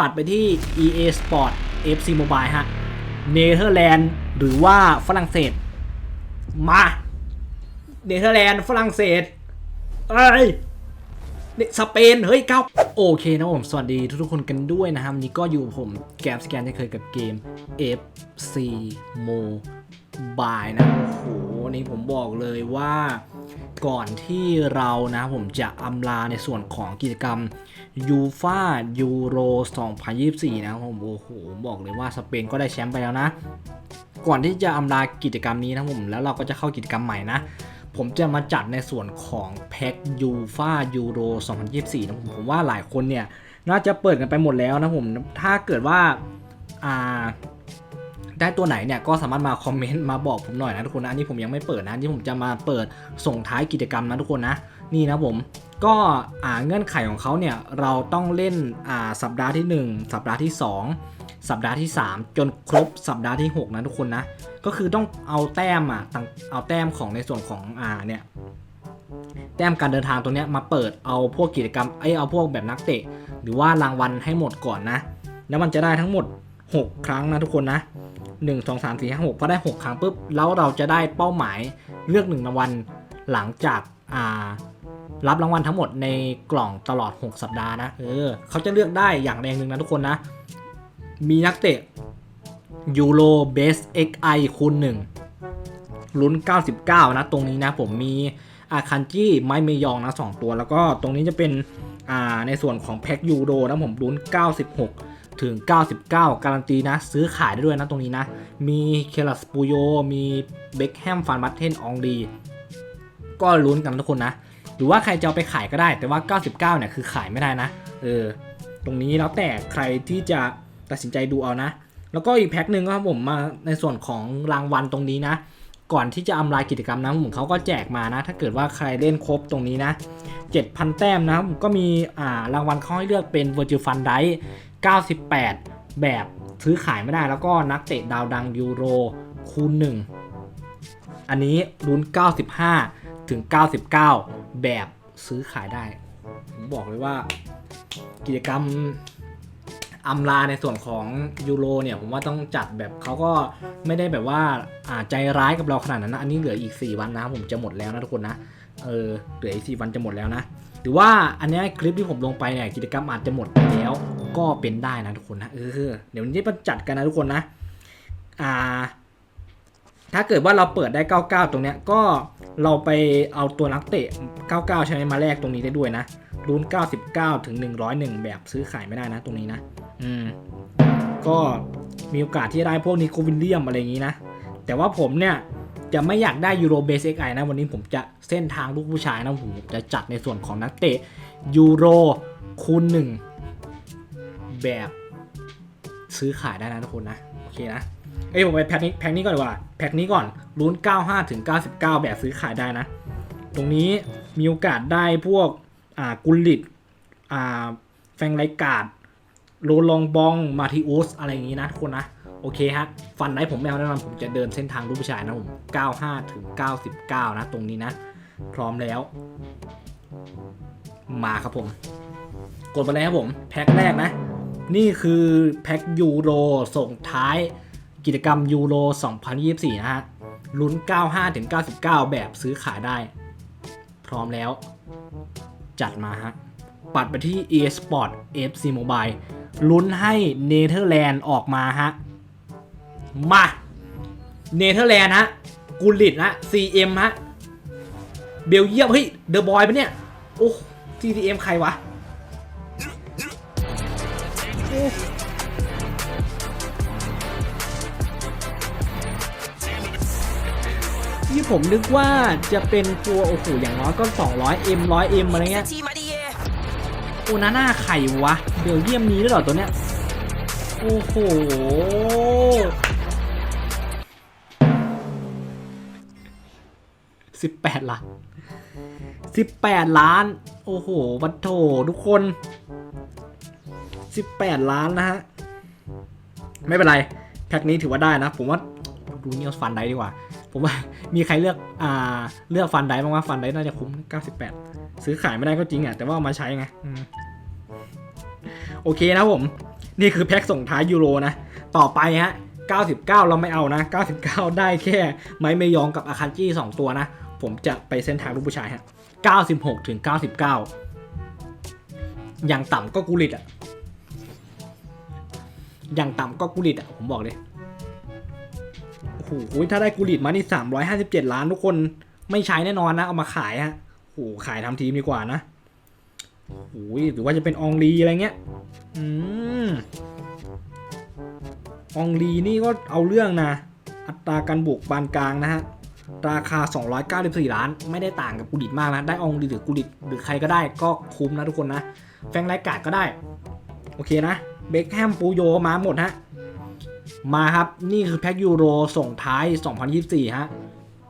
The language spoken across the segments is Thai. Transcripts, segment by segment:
ปัดไปที่ EA Sport FC Mobile ฮะ เนเธอร์แลนด์หรือว่าฝรั่งเศส มา เนเธอร์แลนด์ฝรั่งเศสเอ้ยสเปน เฮ้ยเก้าโอเคนะผม สวัสดีทุกๆคนกันด้วยนะครับนนี้ก็อยู่ผมแกมสแกนที่เคยกับเกม FC Mobile นะ โอ้โหนนี้ผมบอกเลยว่า ก่อนที่เรานะผมจะอำลาในส่วนของกิจกรรมยูฟายูโร 2024 นะผมโอ้โหบอกเลยว่าสเปนก็ได้แชมป์ไปแล้วนะ ก่อนที่จะอำลากิจกรรมนี้นะผมแล้วเราก็จะเข้ากิจกรรมใหม่นะ ผมจะมาจัดในส่วนของแพ็กยูฟายูโร 2024 นะผมผมว่าหลายคนเนี่ยน่าจะเปิดกันไปหมดแล้วนะผมถ้าเกิดว่าอ่า ได้ตัวไหนเนี่ยก็สามารถมาคอมเมนต์มาบอกผมหน่อยนะทุกคนนะอันนี้ผมยังไม่เปิดนะอันนี่ผมจะมาเปิดส่งท้ายกิจกรรมนะทุกคนนะนี่นะผมก็อ่าเงื่อนไขของเขาเนี่ยเราต้องเล่นอ่าสัปดาห์ที่ 1 สัปดาห์ที่ 2 สัปดาห์ที่ 3 จนครบสัปดาห์ที่ 6 นะทุกคนนะก็คือต้องเอาแต้มอะต่างเอาแต้มของในส่วนของอ่าเนี่ยแต้มการเดินทางตัวเนี้ยมาเปิดเอาพวกกิจกรรมไอเอาพวกแบบนักเตะ หรือว่ารางวัลให้หมดก่อนนะ แล้วมันจะได้ทั้งหมด 6 ครั้งนะทุกคนนะ 1 2 3 4 5 6พอได้ 6 ครั้งปุ๊บ แล้วเราจะได้เป้าหมายเลือก1รางวัลหลังจากอ่ารับรางวัลทั้งหมดในกล่องตลอด 6 สัปดาห์นะ เออเขาจะเลือกได้อย่างแรงหนึ่งนะทุกคนนะ มีนักเตะยูโรเบส XI คูณ1ลุ้น 99 นะ ตรงนี้นะ ผมมีอาคันจี้ไมเมยองนะ 2 ตัว แล้วก็ตรงนี้จะเป็นอ่าในส่วนของแพ็กยูโรนะผมลุ้น 96 ถึง 99 การันตีนะ ซื้อขายได้ด้วยนะตรงนี้นะ มีเคลัสปูโย มีเบคแฮมฟันบัตเทนองดี ก็ลุ้นกันทุกคนนะ หรือว่าใครจะเอาไปขายก็ได้ แต่ว่า 99 เนี่ยคือขายไม่ได้นะ เออ ตรงนี้แล้วแต่ใครที่จะตัดสินใจดูเอานะ แล้วก็อีกแพ็คหนึ่งก็ครับผมมาในส่วนของรางวัลตรงนี้นะ ก่อนที่จะอำลากิจกรรมนะผมเขาก็แจกมานะ ถ้าเกิดว่าใครเล่นครบตรงนี้นะ 7,000 แต้มนะครับก็มีอ่ารางวัลเขาให้เลือกเป็น Virtual Fund d i 98 แบบซื้อขายไม่ได้แล้วก็นักเตะดาวดังยูโรคูณ 1 อันนี้ลุ้น 95 ถึง 99 แบบซื้อขายได้ ผมบอกเลยว่ากิจกรรม อำลาในส่วนของยูโรเนี่ยผมว่าต้องจัดแบบเขาก็ไม่ได้แบบว่าอาใจร้ายกับเราขนาดนั้นนะอันนี้เหลืออีก 4 วันนะผมจะหมดแล้วนะทุกคนนะเออเหลืออีก4วันจะหมดแล้วนะหรือว่าอันนี้คลิปที่ผมลงไปเนี่ยกิจกรรมอาจจะหมดไปแล้วก็เป็นได้นะทุกคนนะเออเดี๋ยววันนี้มาจัดกันนะทุกคนนะอ่าถ้าเกิดว่าเราเปิดได้ 99 ตรงเนี้ยก็เราไปเอาตัวนักเตะ 99 ใช่ไหมมาแลกตรงนี้ได้ด้วยนะรุ้น99 ถึง 101 แบบซื้อขายไม่ได้นะตรงนี้นะ ก็มีโอกาสที่ได้พวกนิโควิลเลียมอะไรอย่างนี้นะ แต่ว่าผมเนี่ยจะไม่อยากได้ยูโรเบสเอ็กไอนะ วันนี้ผมจะเส้นทางลูกผู้ชายนะผมจะจัดในส่วนของนักเตะยูโรคูณหนึ่งแบบซื้อขายได้นะทุกคนนะ โอเคนะ เอ้ยผมไปแพ็คนี้แพ็คนี้ก่อนดีกว่า แพ็คนี้ก่อนลุ้น 95ถึง99 แบบซื้อขายได้นะ ตรงนี้มีโอกาสได้พวกอ่ากุลลิตอ่าแฟงไรกาด โรลองบอง มาทิอุสอะไรอย่างนี้นะทุกคนนะ โอเคฮะ ฟันได้ผมไม่เอาแน่นอนผมจะเดินเส้นทางลูกผู้ชายนะผม 95 ถึง 99 นะ ตรงนี้นะ พร้อมแล้ว มาครับผม กดไปเลยครับผม แพ็คแรกนะ นี่คือแพ็คยูโรส่งท้ายกิจกรรมยูโร 2024 นะฮะ ลุ้น 95 ถึง 99 แบบซื้อขายได้ พร้อมแล้ว จัดมาฮะ ปัดไปที่ e Sport FC Mobile ลุ้นให้เนเธอร์แลนด์ออกมาฮะ มาเนเธอร์แลนด์ฮะกูลิตนะ CM ฮะ เบลเยียมเฮ้ยเดอะบอยปะเนี่ย โอ้ CTM ใครวะที่ผมนึกว่าจะเป็นตัวโอ้โหอย่างน้อยก็ 200M 100M อะไรเงี้ยทีมาดีเอ โอนาน่าไข่วะ เบลเยียมมีด้วยเหรอตัวเนี้ย โอ้โห สิบแปดล้านสิบแปดล้าน โอ้โหบัตโถทุกคนสิบแปดล้านนะฮะ ไม่เป็นไร แพ็คนี้ถือว่าได้นะ ผมว่าดูนี่เอาฟันไดดีกว่า ผมว่ามีใครเลือก อ่า เลือกฟันไดบ้างว่าฟันไดน่าจะคุ้ม98 ซื้อขายไม่ได้ก็จริงอะแต่ว่าเอามาใช้ไงอืมโอเคนะผม นี่คือแพ็คส่งท้ายยูโรนะ ต่อไปฮะ 99 เราไม่เอานะ 99 ได้แค่ ไม้เมยองกับอาคันจี้2ตัวนะ ผมจะไปเส้นทางลูกผู้ชายฮะ 96 ถึง 99 อย่างต่ำก็กูริตอะอย่างต่ำก็กูริตอะผมบอกเลยโอ้โหถ้าได้กูริตมานี่ 357 ล้านทุกคนไม่ใช้แน่นอนนะ เอามาขายฮะ โอ้ขายทำทีมดีกว่านะโอ้ยหรือว่าจะเป็นอองลีอะไรเงี้ย อืมองลีนี่ก็เอาเรื่องนะ อัตราการบุกปานกลางนะฮะ ราคา 294 ล้าน ไม่ได้ต่างกับกูดิตมากนะ ได้องลีหรือกูดิตหรือใครก็ได้ก็คุ้มนะทุกคนนะ แฟงไรกาดก็ได้ โอเคนะ เบคแฮมปูโยมาหมดฮะ มาครับ นี่คือแพ็คยูโรส่งท้าย 2024 ฮะ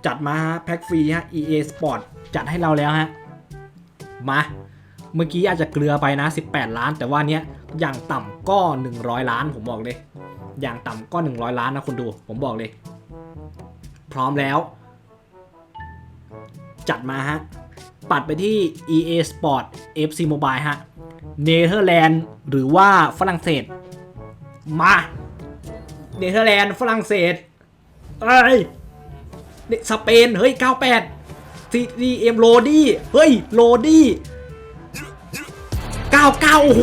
จัดมาฮะแพ็คฟรีฮะ EA Sport จัดให้เราแล้วฮะ มา เมื่อกี้อาจจะเกลือไปนะ 18 ล้าน แต่ว่าเนี้ยอย่างต่ำก็ 100 ล้านผมบอกเลย อย่างต่ำก็ 100 ล้านนะคนดู ผมบอกเลย พร้อมแล้ว จัดมาฮะ ปัดไปที่ EA Sport FC Mobile ฮะ เนเธอร์แลนด์หรือว่าฝรั่งเศส มา เนเธอร์แลนด์ฝรั่งเศสเอ้ยเนี่ย สเปน เฮ้ย 98 CDM โรดี้ เฮ้ย โรดี้ 99 โอ้โห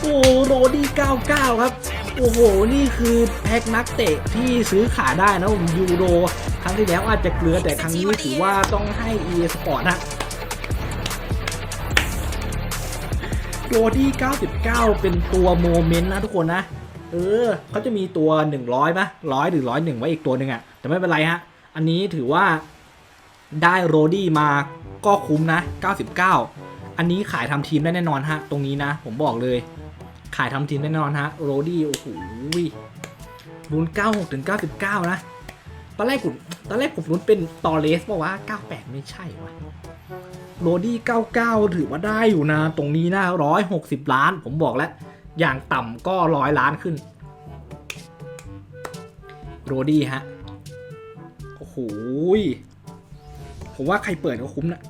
โอ้โรดี้ 99 ครับ โอ้โห นี่คือแพ็คนักเตะที่ซื้อขายได้นะผมยูโร ครั้งที่แล้วอาจจะเกลือแต่ครั้งนี้ถือว่าต้องให้ EA Sport นะโรดี้ 99 เป็นตัวโมเมนต์นะทุกคนนะ เออเขาจะมีตัว 100ปะร้อยหรือร้อยหนึ่งไว้อีกตัวหนึ่งอะแต่ไม่เป็นไรฮะ อันนี้ถือว่าได้โรดี้มาก็คุ้มนะ 99 อันนี้ขายทำทีมได้แน่นอนฮะ ตรงนี้นะ ผมบอกเลย ขายทำทีมได้แน่นอนฮะโรดี้โอ้โหลุ้น96ถึง99 นะ ตอนแรกผมตอนแรกผมลุ้นเป็นตอเลสป่าวะ98 ไม่ใช่วะโรดี้99 ถือว่าได้อยู่นะ ตรงนี้นะ 160 ล้าน ผมบอกแล้ว อย่างต่ำก็ร้อยล้านขึ้น โรดี้ฮะ โอ้โหผมว่าใครเปิดก็คุ้มนะ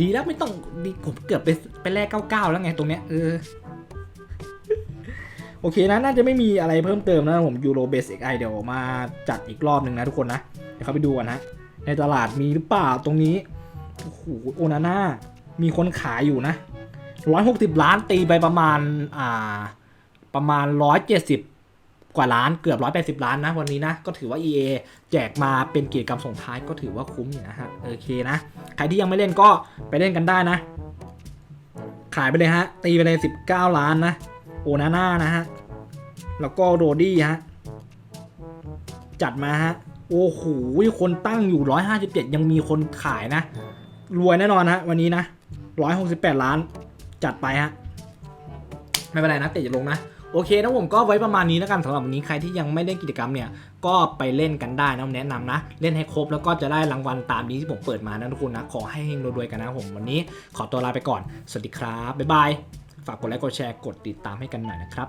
ดีแล้วไม่ต้องดีผมเกือบไปไปแลก99แล้วไงตรงเนี้ยเออโอเคนะน่าจะไม่มีอะไรเพิ่มเติมนะผมยูโรเบสิกไอเดี๋ยวมาจัดอีกรอบหนึ่งนะทุกคนนะ เดี๋ยวเข้าไปดูกันนะ ในตลาดมีหรือเปล่าตรงนี้โอ้โหโอนาน่ามีคนขายอยู่นะ160ล้านตีไปประมาณอ่า ประมาณ 170 กว่าล้านเกือบ 180 ล้านนะวันนี้นะ ก็ถือว่า EA แจกมาเป็นกิจกรรมส่งท้ายก็ถือว่าคุ้มอยู่นะฮะโอเคนะ ใครที่ยังไม่เล่นก็ไปเล่นกันได้นะ ขายไปเลยฮะ ตีไปเลย 19 ล้านนะ โอนาน่านะฮะ แล้วก็โรดี้ฮะ จัดมาฮะ โอ้โหคนตั้งอยู่ 157 ยังมีคนขายนะ รวยแน่นอนฮะวันนี้นะ 168 ล้านจัดไปฮะไม่เป็นไรนะเตะจะลงนะ โอเคนะผมก็ไว้ประมาณนี้แล้วกันสำหรับวันนี้ใครที่ยังไม่เล่นกิจกรรมเนี่ยก็ไปเล่นกันได้นะผมแนะนำนะ เล่นให้ครบแล้วก็จะได้รางวัลตามนี้ที่ผมเปิดมานะทุกคนนะขอให้เฮงรวยๆกันนะผมวันนี้ขอตัวลาไปก่อน สวัสดีครับบ๊ายบายฝากกดไลค์กดแชร์กดติดตามให้กันหน่อยนะครับ